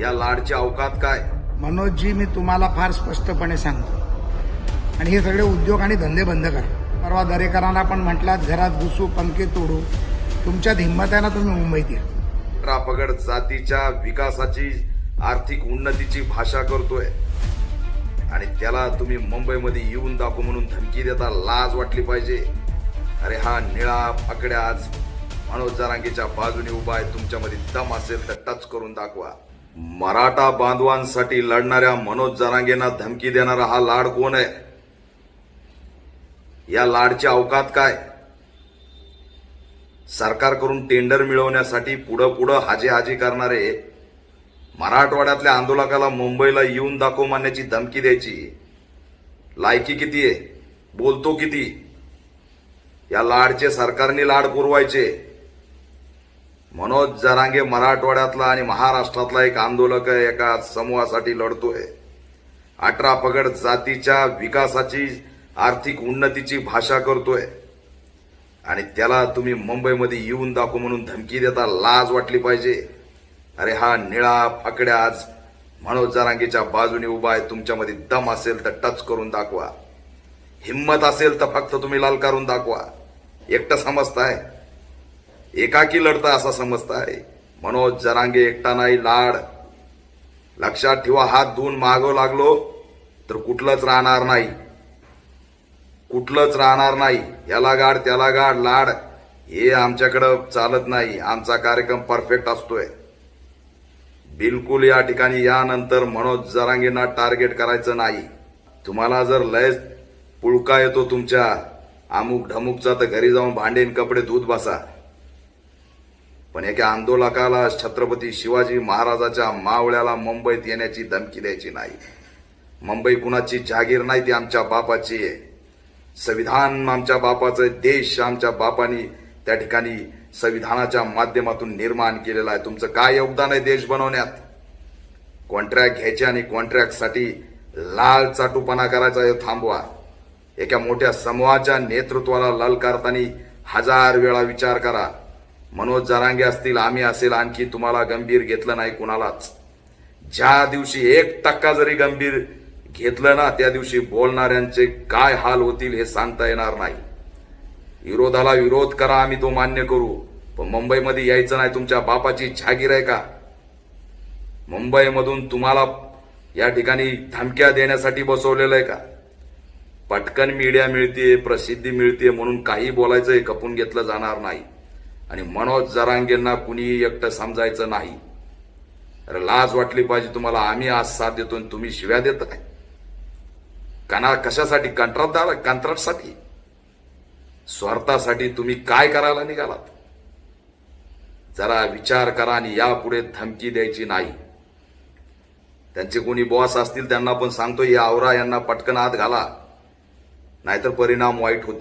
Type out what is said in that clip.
या लाडची अवकात काय? मनोजजी मी तुम्हाला फार स्पष्टपणे सांगतो. आणि हे सगळे उद्योग आणि धंदे बंद करा. परवा दरेकरांना पण म्हटलात घरात घुसू पंखे तोडू. तुमच्यात हिंमत आहे ना तुम्ही मुंबईत या. अठरा पगड जातीच्या विकासाची आर्थिक उन्नतीची भाषा करतोय. आणि त्याला तुम्ही मुंबईमध्ये येऊन दाखवू म्हणून धमकी देता लाज वाटली पाहिजे. अरे हा निळा पकड्या आज मनोज जरांगेच्या बाजूने उभा आहे. तुमच्यामध्ये दम असेल तर टच करून दाखवा. मराठा बांधवांसाठी लढणाऱ्या मनोज जरांगेंना धमकी देणारा हा लाड कोण आहे? या लाडच्या अवकात काय? सरकारकडून टेंडर मिळवण्यासाठी पुढं पुढं हाजी हाजी करणारे मराठवाड्यातल्या आंदोलकाला मुंबईला येऊन दाखव मानण्याची धमकी द्यायची. लायकी किती आहे? बोलतो किती? या लाडचे सरकारने लाड पुरवायचे. मनोज जरांगे मराठवाड्यातला आणि महाराष्ट्रातला एक आंदोलक एका समूहासाठी लढतोय. अठरा पगड जातीच्या विकासाची आर्थिक उन्नतीची भाषा करतोय. आणि त्याला तुम्ही मुंबईमध्ये येऊन दाखव म्हणून धमकी देता लाज वाटली पाहिजे. अरे हा निळा फाकड्या आज मनोज जरांगेच्या बाजूने उभा आहे तुमच्यामध्ये दम असेल तर टच करून दाखवा. हिंमत असेल तर फक्त तुम्ही लालकारून दाखवा. एकटं समजताय? एकाकी लढता असा समजताय मनोज जरांगे एकटा नाही लाड. लक्षात ठेवा हात धुवून मागं लागलो तर कुठलंच राहणार नाही. कुठलंच राहणार नाही. याला गाड त्याला गाड लाड. हे आमच्याकडं चालत नाही. आमचा कार्यक्रम परफेक्ट असतोय. बिलकुल या ठिकाणी यानंतर मनोज जरांगेंना टार्गेट करायचं नाही. तुम्हाला जर लयच पुळका येतो तुमच्या अमुक ढमुकचा तर घरी जाऊन भांडेन कपडे धूत बसा. पण एका आंदोलकाला छत्रपती शिवाजी महाराजाच्या मावळ्याला मुंबईत येण्याची धमकी द्यायची नाही. मुंबई कुणाची जागीर नाही ती आमच्या बापाची आहे. संविधान आमच्या बापाचं देश आमच्या बापानी त्या ठिकाणी संविधानाच्या माध्यमातून निर्माण केलेला आहे. तुमचं काय योगदान आहे देश बनवण्यात? कॉन्ट्रॅक्ट घ्यायचे आणि कॉन्ट्रॅक्टसाठी लाल चाटूपणा करायचा हे थांबवा. एका मोठ्या समूहाच्या नेतृत्वाला ललकारताना हजार वेळा विचार करा. मनोज जरांगे असतील आम्ही असेल आणखी तुम्हाला गंभीर घेतलं नाही कुणालाच. ज्या दिवशी एक टक्का जरी गंभीर घेतलं ना त्या दिवशी बोलणाऱ्यांचे काय हाल होतील हे सांगता येणार नाही. विरोधाला विरोध करा आम्ही तो मान्य करू. पण मुंबईमध्ये यायचं नाही तुमच्या बापाची जागीर आहे का? मुंबईमधून तुम्हाला या ठिकाणी धमक्या देण्यासाठी बसवलेलं आहे का? पटकन मीडिया मिळते प्रसिद्धी मिळते म्हणून काही बोलायचं हे खपून घेतलं जाणार नाही. आणि मनोज जरांगेंना कुणीही एकटं समजायचं नाही. अरे लाज वाटली पाहिजे तुम्हाला आम्ही आज साथ देतो आणि तुम्ही शिव्या देत काय कना कशासाठी? कंत्राटदार कंत्राटसाठी? स्वार्थासाठी तुम्ही काय करायला निघालात? जरा विचार करा आणि यापुढे धमकी द्यायची नाही. त्यांचे कोणी बॉस असतील त्यांना पण सांगतो या आवरा यांना पटकन आत घाला. नाहीतर परिणाम वाईट होतील.